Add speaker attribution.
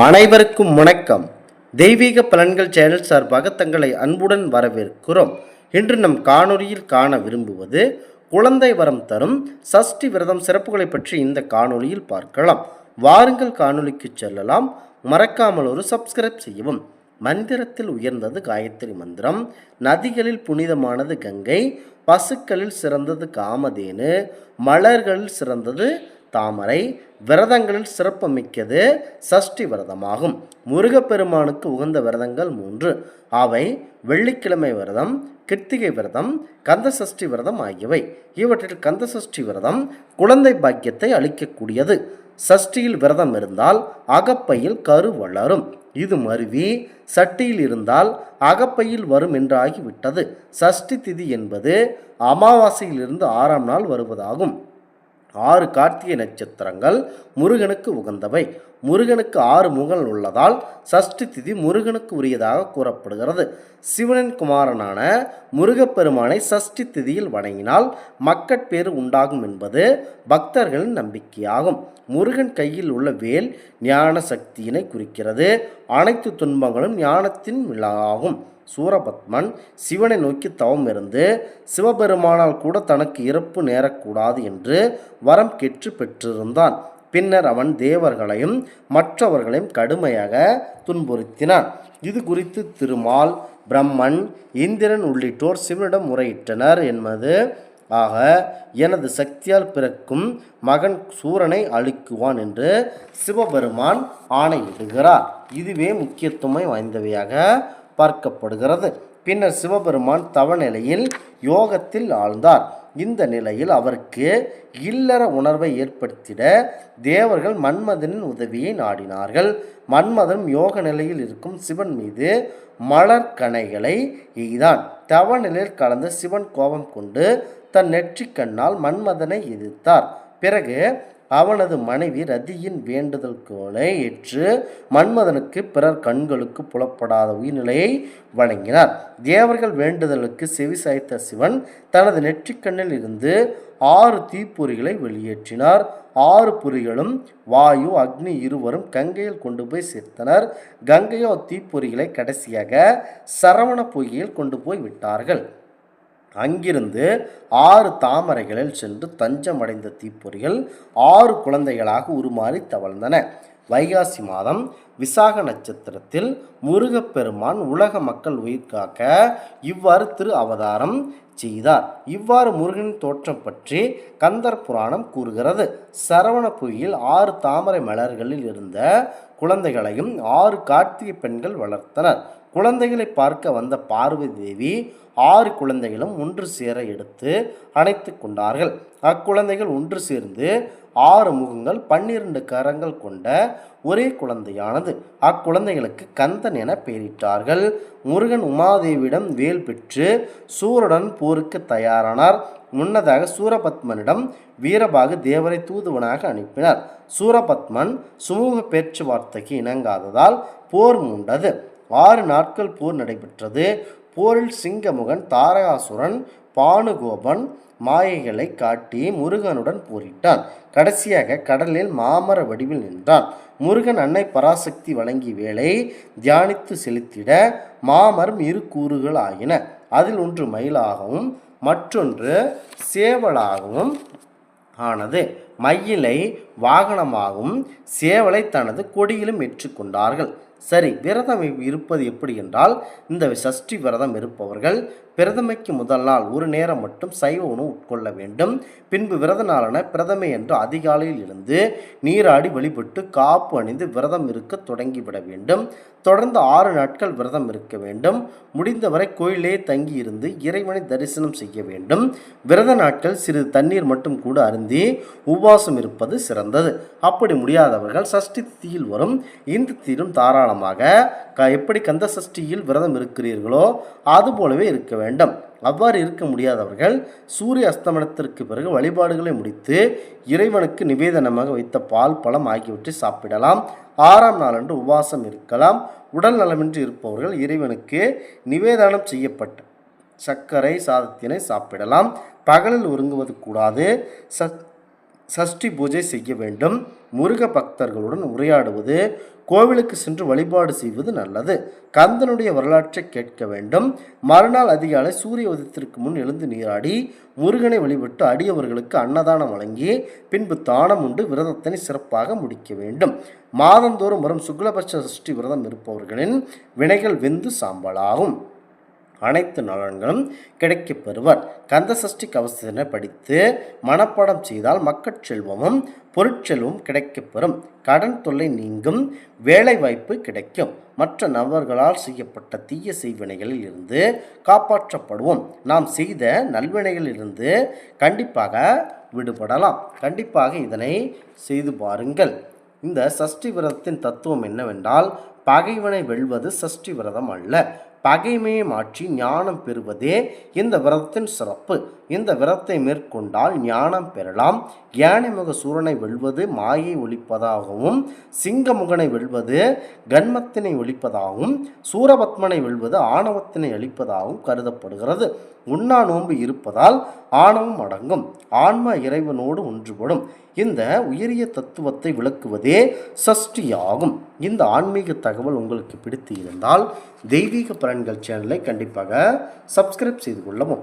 Speaker 1: அனைவருக்கும் வணக்கம். தெய்வீக பலன்கள் சேனல் சார்பாக தங்களை அன்புடன் வரவேற்கிறோம். இன்று நம் காணொலியில் காண விரும்புவது குழந்தை வரம் தரும் சஷ்டி விரதம் சிறப்புகளை பற்றி இந்த காணொலியில் பார்க்கலாம். வாருங்கள் காணொலிக்கு செல்லலாம். மறக்காமல் ஒரு சப்ஸ்கிரைப் செய்யவும். மந்திரத்தில் உயர்ந்தது காயத்ரி மந்திரம். நதிகளில் புனிதமானது கங்கை. பசுக்களில் சிறந்தது காமதேனு. மலர்களில் சிறந்தது தாமரை விரதங்களில் சிறப்புமிக்கது சஷ்டி விரதமாகும். முருகப்பெருமானுக்கு உகந்த விரதங்கள் மூன்று. அவை வெள்ளிக்கிழமை விரதம் கிருத்திகை விரதம் கந்த சஷ்டி விரதம் ஆகியவை. இவற்றில் கந்த சஷ்டி விரதம் குழந்தை பாக்கியத்தை அளிக்கக்கூடியது. சஷ்டியில் விரதம் இருந்தால் அகப்பையில் கரு வளரும். இது மருவி சட்டியில் இருந்தால் அகப்பையில் வரும் என்றாகிவிட்டது. சஷ்டி திதி என்பது அமாவாசையிலிருந்து ஆறாம் நாள் வருவதாகும். ஆறு கார்த்திகை நட்சத்திரங்கள் முருகனுக்கு உகந்தவை. முருகனுக்கு ஆறு முகங்கள் உள்ளதால் சஷ்டி திதி முருகனுக்கு உரியதாக கூறப்படுகிறது. சிவனின் குமாரனான முருகப்பெருமானை சஷ்டி திதியில் வணங்கினால் மக்கட்பேறு உண்டாகும் என்பது பக்தர்களின் நம்பிக்கையாகும். முருகன் கையில் உள்ள வேல் ஞான சக்தியினை குறிக்கிறது. அனைத்து துன்பங்களும் ஞானத்தின் விழாகும் சூரபத்மன் சிவனை நோக்கி தவம் இருந்து சிவபெருமானால் கூட தனக்கு இறப்பு நேரக்கூடாது என்று வரம் கெற்று பெற்றிருந்தான். பின்னர் அவன் தேவர்களையும் மற்றவர்களையும் கடுமையாக துன்புறுத்தினான். இது குறித்து திருமால் பிரம்மன் இந்திரன் உள்ளிட்டோர் சிவனிடம் முறையிட்டனர் என்பது ஆக எனது சக்தியால் பிறக்கும் மகன் சூரனை அழிக்குவான் என்று சிவபெருமான் ஆணையிடுகிறார். இதுவே முக்கியத்துவம் வாய்ந்தவையாக பார்க்கப்படுகிறது. பின்னர் சிவபெருமான் தவநிலையில் யோகத்தில் ஆழ்ந்தார். இந்த நிலையில் அவருக்கு இல்லற உணர்வை ஏற்படுத்திட தேவர்கள் மன்மதனின் உதவியை நாடினார்கள். மன்மதன் யோக நிலையில் இருக்கும் சிவன் மீது மலர்கணைகளை எய்தான். தவநிலையில் கலந்த சிவன் கோபம் கொண்டு தன் நெற்றிக்கண்ணால் மன்மதனை எதிர்த்தார். பிறகு அவனது மனைவி ரதியின் வேண்டுதல்களை ஏற்று மன்மதனுக்கு பிறர் கண்களுக்கு புலப்படாத உயிர்நிலையை வழங்கினார். தேவர்கள் வேண்டுதலுக்கு செவி சாய்த்த சிவன் தனது நெற்றிக்கண்ணில் இருந்து ஆறு தீப்பொறிகளை வெளியேற்றினார். ஆறு பொறிகளும் வாயு அக்னி இருவரும் கங்கையில் கொண்டு போய் சேர்த்தனர். கங்கையோ தீப்பொறிகளை கடைசியாக சரவண பொய்கையில் கொண்டு போய் விட்டார்கள். அங்கிருந்து ஆறு தாமரைகளில் சென்று தஞ்சமடைந்த தீப்பொறிகள் ஆறு குழந்தைகளாக உருமாறி தவழ்ந்தன. வைகாசி மாதம் விசாக நட்சத்திரத்தில் முருகப்பெருமான் உலக மக்கள் உயிர் காக்க இவ்வாறு திரு அவதாரம் செய்தார். இவ்வாறு முருகனின் தோற்றம் பற்றி கந்தர் புராணம் கூறுகிறது. சரவண புயில் ஆறு தாமரை மலர்களில் இருந்த குழந்தைகளையும் ஆறு கார்த்திகை பெண்கள் வளர்த்தனர். குழந்தைகளை பார்க்க வந்த பார்வதி தேவி ஆறு குழந்தைகளும் ஒன்று சேர எடுத்து அணைத்து கொண்டார்கள். அக்குழந்தைகள் ஒன்று சேர்ந்து ஆறு முகங்கள் பன்னிரண்டு கரங்கள் கொண்ட ஒரே குழந்தையானது. அக்குழந்தைகளுக்கு கந்தன் என பெயரிட்டார்கள். முருகன் உமாதேவியிடம் வேல் பெற்று சூரனுடன் போருக்கு தயாரானார். முன்னதாக சூரபத்மனிடம் வீரபாகு தேவரை தூதுவனாக அனுப்பினார். சூரபத்மன் சுமூக பேச்சுவார்த்தைக்கு இணங்காததால் போர் மூண்டது. ஆறு நாட்கள் போர் நடைபெற்றது. போரில் சிங்கமுகன் தாரகாசுரன் பானுகோபன் மாயைகளை காட்டி முருகனுடன் போரிட்டான். கடைசியாக கடலில் மாமர வடிவில் நின்றான். முருகன் அன்னை பராசக்தி வழங்கி வேலை தியானித்து செலுத்திட மாமரம் இரு கூறுகள் ஆகின அதில் ஒன்று மயிலாகவும் மற்றொன்று சேவலாகவும் ஆனது. மயிலை வாகனமாகவும் சேவலை தனது கொடியிலும் ஏற்றுக்கொண்டார்கள் சரி விரதம் இருப்பது எப்படி என்றால் இந்த சஷ்டி விரதம் இருப்பவர்கள் பிரதமைக்கு முதல் நாள் ஒரு நேரம் மட்டும் சைவ உணவு உட்கொள்ள வேண்டும். பின்பு விரத நாளான பிரதமை என்று அதிகாலையில் இருந்து நீராடி வழிபட்டு காப்பு அணிந்து விரதம் இருக்க தொடங்கிவிட வேண்டும். தொடர்ந்து ஆறு நாட்கள் விரதம் இருக்க வேண்டும். முடிந்தவரை கோயிலே தங்கி இருந்து இறைவனை தரிசனம் செய்ய வேண்டும். விரத நாட்கள் சிறிது தண்ணீர் மட்டும் கூட அருந்தி உபவாசம் இருப்பது சிறந்தது. அப்படி முடியாதவர்கள் சஷ்டி தீயில் வரும். இந்த தீரும் தாராளம் தாராளமாக க எப்படி கந்த சஷ்டியில் விரதம் இருக்கிறீர்களோ அதுபோலவே இருக்க வேண்டும். அவ்வாறு இருக்க முடியாதவர்கள் சூரிய அஸ்தமனத்திற்கு பிறகு வழிபாடுகளை முடித்து இறைவனுக்கு நிவேதனமாக வைத்த பால் பழம் ஆகியவற்றை சாப்பிடலாம். ஆறாம் நாளன்று உபவாசம் இருக்கலாம். உடல் நலமின்றி இருப்பவர்கள் இறைவனுக்கு நிவேதனம் செய்யப்பட்ட சர்க்கரை சாதத்தினை சாப்பிடலாம். பகலில் உறங்குவது கூடாது. ச சஷ்டி பூஜை செய்ய வேண்டும். முருக பக்தர்களுடன் உரையாடுவது கோவிலுக்கு சென்று வழிபாடு செய்வது நல்லது. கந்தனுடைய வரலாற்றை கேட்க வேண்டும். மறுநாள் அதிகாலை சூரிய உதயத்திற்கு முன் எழுந்து நீராடி முருகனை வழிபட்டு அடியவர்களுக்கு அன்னதானம் வழங்கி பின்பு தானம் உண்டு விரதத்தினை சிறப்பாக முடிக்க வேண்டும். மாதந்தோறும் வரும் சுக்லபட்ச சஷ்டி விரதம் இருப்பவர்களின் வினைகள் வெந்து சாம்பலாகும். அனைத்து நலன்களும் கிடைக்கப் பெறுவர். கந்த சஷ்டி கவசத்தினை படித்து மனப்பாடம் செய்தால் மக்கட் செல்வமும் பொருட்செல்வம் கிடைக்கப் பெறும். கடன் தொல்லை நீங்கும் வேலை வாய்ப்பு கிடைக்கும். மற்ற நபர்களால் செய்யப்பட்ட தீய செய்வினைகளில் இருந்து காப்பாற்றப்படுவோம். நாம் செய்த நல்வினைகளிலிருந்து கண்டிப்பாக விடுபடலாம். கண்டிப்பாக இதனை செய்து பாருங்கள். இந்த சஷ்டி விரதத்தின் தத்துவம் என்னவென்றால் பகைவனை வெல்வது சஷ்டி விரதம் அல்ல. பகைமையை மாற்றி ஞானம் பெறுவதே இந்த விரதத்தின் சிறப்பு. இந்த விரத்தை மேற்கொண்டால் ஞானம் பெறலாம். யானைமுக சூரனை வெல்வது மாயை ஒழிப்பதாகவும் சிங்கமுகனை வெல்வது கன்மத்தினை ஒழிப்பதாகவும் சூரபத்மனை வெல்வது ஆணவத்தினை அளிப்பதாகவும் கருதப்படுகிறது. உண்ணா நோன்பு இருப்பதால் ஆணவம் அடங்கும். ஆன்ம இறைவனோடு ஒன்றுபடும். இந்த உயரிய தத்துவத்தை விளக்குவதே சஷ்டியாகும். இந்த ஆன்மீக தகவல் உங்களுக்கு பிடித்து இருந்தால் தெய்வீக பலன்கள் சேனலை கண்டிப்பாக சப்ஸ்கிரைப் செய்து கொள்ளவும்.